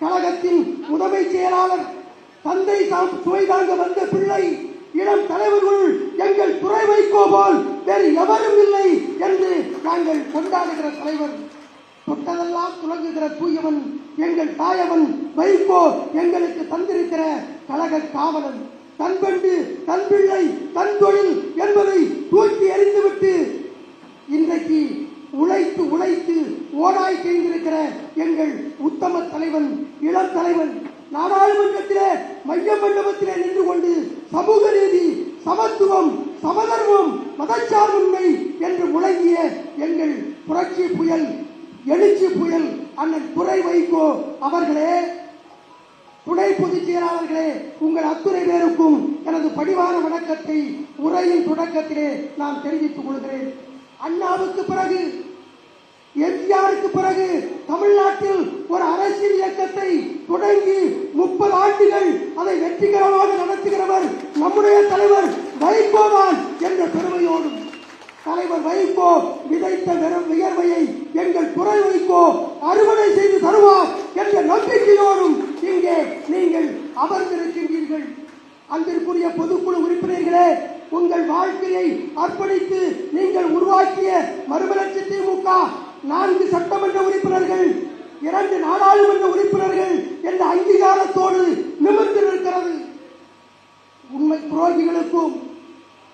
கழகத்தின் முதன்மை செயலாளர் தந்தை தாம் சுவை தாங்க வந்த பிள்ளை இளம் தலைவர்கள் எங்கள் துறை வைக்கோ போல் வேறு எவரும் இல்லை என்று நாங்கள் கொண்டாடுகிற தலைவர். தொட்டதெல்லாம் துலங்குகிற தூயவன் எங்கள் தாயவன் வைகோ எங்களுக்கு தந்திருக்கிற கழக காவலன். தன்பண்டு தன் பிள்ளை தன் தொழில் என்பதை தூக்கி எறிந்துவிட்டு இன்றைக்கு உழைத்து உழைத்து ஓடாய் செய்திருக்கிற எங்கள் உத்தம தலைவன் இளம் தலைவன் நாடாளுமன்றத்திலே மைய மண்டபத்திலே நின்று கொண்டு சமூக நீதி சமத்துவம் சமதர்மம் மதச்சார்பின்மை என்று முழங்கிய எங்கள் புரட்சி புயல் எழுச்சி புயல் அண்ணன் துறை வைகோ அவர்களே துணை பொதுச் செயலாளர்களே உங்கள் அத்துறை பேருக்கும் எனது பணிவான வணக்கத்தை உரையின் தொடக்கத்திலே நான் தெரிவித்துக் கொள்கிறேன். அண்ணாவுக்கு பிறகு எம்ஜிஆருக்கு பிறகு தமிழ்நாட்டில் ஒரு அரசியல் இயக்கத்தை தொடங்கி முப்பது ஆண்டுகள் அதை வெற்றிகரமாக நடத்துகிறவர் நம்முடைய தலைவர் வைகோதான் என்ற பெருமையோடும். தலைவர் வைகோ விதைத்த வெறும் வியர்வையை எங்கள் துறை வைகோ அறுவடை செய்து தருவார் என்ற நம்பிக்கையோடும் இங்கே நீங்கள் அமர்ந்திருக்கின்றீர்கள். அன்பிற்குரிய பொதுக்குழு உறுப்பினர்களே உங்கள் வாழ்க்கையை அர்ப்பணித்து நீங்கள் உருவாக்கிய மறுமலர்ச்சி திமுக நான்கு சட்டமன்ற உறுப்பினர்கள் இரண்டு நாடாளுமன்ற உறுப்பினர்கள் என்ற அங்கீகாரத்தோடு நிமிர்ந்து நிற்கிறது. உண்மை துரோகிகளுக்கும்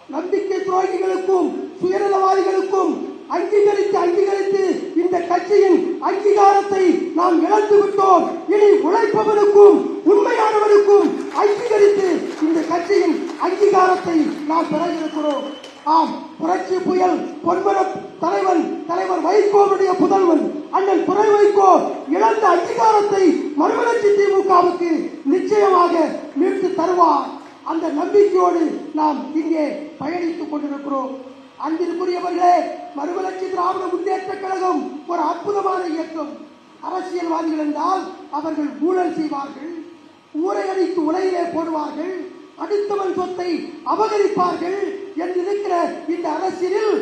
நம்பிக்கை துரோகிகளுக்கும் சுயநலவாதிகளுக்கும் அங்கீகரித்து அங்கீகரித்து இந்த கட்சியின் அங்கீகாரத்தை நாம் இழந்து விட்டோம் இனி உழைப்பவருக்கும் உண்மையானவனுக்கும் அங்கீகரித்து இந்த கட்சியின் அங்கீகாரத்தை நாம் பெற இருக்கிறோம் ஆம் புரட்சி புயல் பொன்மன தலைவன் தலைவர் வைகோவுடைய புதல்வன் அண்ணன் துறை வைகோ இழந்த அங்கீகாரத்தை மறுமலர்ச்சி திமுகவுக்கு நிச்சயமாக மீட்டு தருவார். அந்த நம்பிக்கையோடு நாம் இங்கே பயணித்துக் கொண்டிருக்கிறோம். அன்பிற்குரியவர்களே மறுமலர்ச்சி திராவிட முன்னேற்ற கழகம் ஒரு அற்புதமான இயக்கம். அரசியல்வாதிகள் என்றால் அவர்கள் ஊழல் செய்வார்கள் ஊரை அடித்து உலகிலே போடுவார்கள் அடுத்தவன் சொத்தை அபகரிப்பார்கள் என்று இருக்கிற இந்த அரசியலில்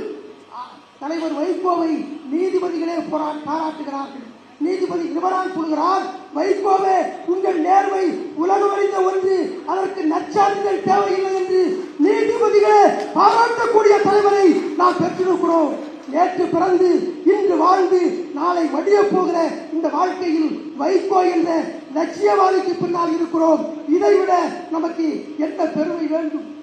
தலைவர் வைகோவை நீதிபதிகளே போரா- பாராட்டுகிறார்கள். நீதிபதி நிபரான் சொல்கிறார் வைகோவே உங்கள் நேர்மை உலகம் அறிந்த ஒன்று அதற்கு நச்சாதிகள் தேவையில்லை என்று நீதிபதிகளே பாராட்டக்கூடிய தலைவரை நாம் பெற்றிருக்கிறோம். நேற்று பிறந்து இன்று வாழ்ந்து நாளை வடிய போகிற இந்த வாழ்க்கையில் வைகோ என்ற லட்சியவாதிக்கு பின்னால் இருக்கிறோம். இதைவிட நமக்கு எந்த பெருமை வேண்டும்?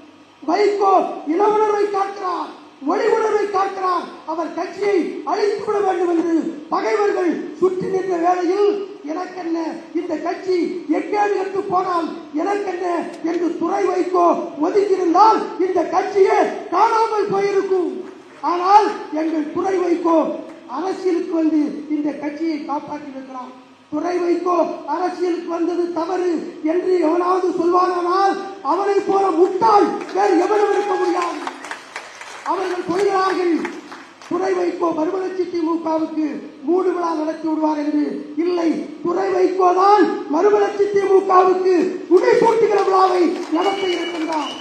வைகோ இளவுணர்வை காக்கிறார் ஒளி உணர்வை காக்கிறார் அவர் கட்சியை அழித்து விட வேண்டும் என்று பகைவர்கள் சுற்றி நின்ற வேளையில் எனக்கென்ன? இந்த கட்சி எக்கேடு என்று போனால் எனக்கென்ன? என்று துறை வைக்கோ ஒதுக்கியிருந்தால் இந்த கட்சியே காணாமல் போயிருக்கும். ஆனால் எங்கள் துறை வைக்கோ அரசியலுக்கு வந்து இந்த கட்சியை காப்பாற்றி இருக்கிறார் துறை வைக்கோ அரசியலுக்கு வந்தது தவறு என்று எவனாவது சொல்வானால் அவனை போல முட்டாள் வேறு எவனும் இருக்க முடியாது. அவர்கள் சொல்கிறார்கள் துறை வைக்கோ மறுமலர்ச்சி திமுகவுக்கு மூடு விழா நடத்தி விடுவார் என்று இல்லை. துறை வைக்கோ தான் மறுமலர்ச்சி திமுகவுக்கு உடை போட்டுகிற விழாவை நடத்த இருக்கின்றார்.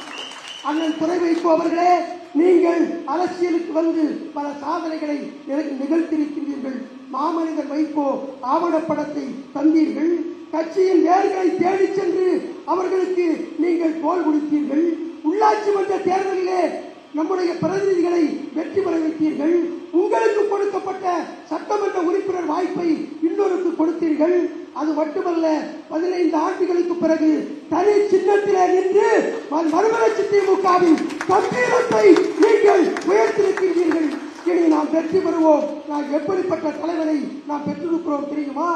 அண்ணன் துறை வைக்கோ அவர்களே நீங்கள் அரசியலுக்கு வந்து பல சாதனைகளை நிக- நிகழ்த்தியிருக்கின்றீர்கள். மாமனிதர் வைகோ ஆவணப்படத்தை தந்தீர்கள். கட்சியின் நேர்களை தேடி சென்று அவர்களுக்கு நீங்கள் கோல் கொடுத்தீர்கள். உள்ளாட்சி மன்ற தேர்தலிலே நம்முடைய பிரதிநிதிகளை வெற்றி பெற வைத்தீர்கள். உங்களுக்கு கொடுக்கப்பட்ட சட்டமன்ற உறுப்பினர் வாய்ப்பை இன்னொருக்கு கொடுத்தீர்கள். அது மட்டுமல்ல பதினைந்து ஆண்டுகளுக்கு பிறகு தனி சின்னத்திலே நின்று மறுமலர்ச்சி திமுகவின் கம்பீரத்தை நீங்கள் உயர்த்திருக்கின்றீர்கள் இனி நாம் வெற்றி பெறுவோம். நாம் எப்படிப்பட்ட தலைவரை நாம் பெற்றிருக்கிறோம் தெரியுமா?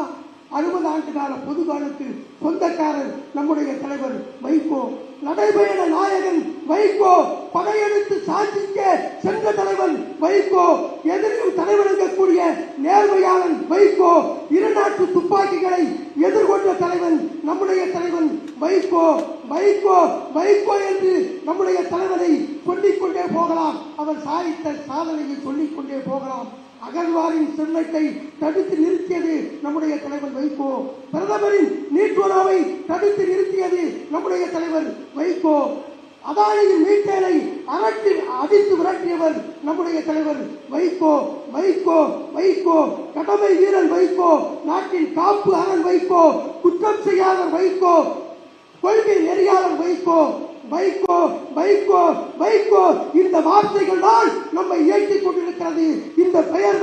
அறுபது ஆண்டு கால பொதுகாலத்தில் சொந்தக்காரர் நம்முடைய தலைவர் வைகோ. நடைபயண நாயகன் வைகோ. படையெடுத்து சாட்சிக்க சென்ற தலைவன் வைகோ. எதிரியும் இருக்கக்கூடிய நேர்மையாளன் வைகோ. இரு நாட்டு துப்பாக்கிகளை எதிர்கொண்ட தலைவன் நம்முடைய தலைவன் வைகோ. வைகோ வைகோ என்று நம்முடைய தலைவனை சொல்லிக்கொண்டே போகலாம். அவர் சாதித்த சாதனையை சொல்லிக்கொண்டே போகலாம். அகழ்வாரின் செல்லத்தை தடுத்து நிறுத்தியது நம்முடைய தலைவர் வைகோ. பிரதமரின் நீட்டுணவை தடுத்து நிறுத்தியது நம்முடைய தலைவர் வைகோ. அதானியின் மீட்டேனை அரட்டி அடித்து விரட்டியவர் நம்முடைய தலைவர் வைகோ. வைகோ வைகோ. கடமை வீரன் வைகோ. நாட்டின் காப்பு அரண் வைகோ. குற்றம் செய்யாத வைகோ. கொள்கை நெறியாளர் வைகோ. வைகோ வைகோ வைகோ. இந்த வார்த்தைகள் தான் நம்மை இயக்கிக் கொண்டிருக்கிறது இந்த பெயர்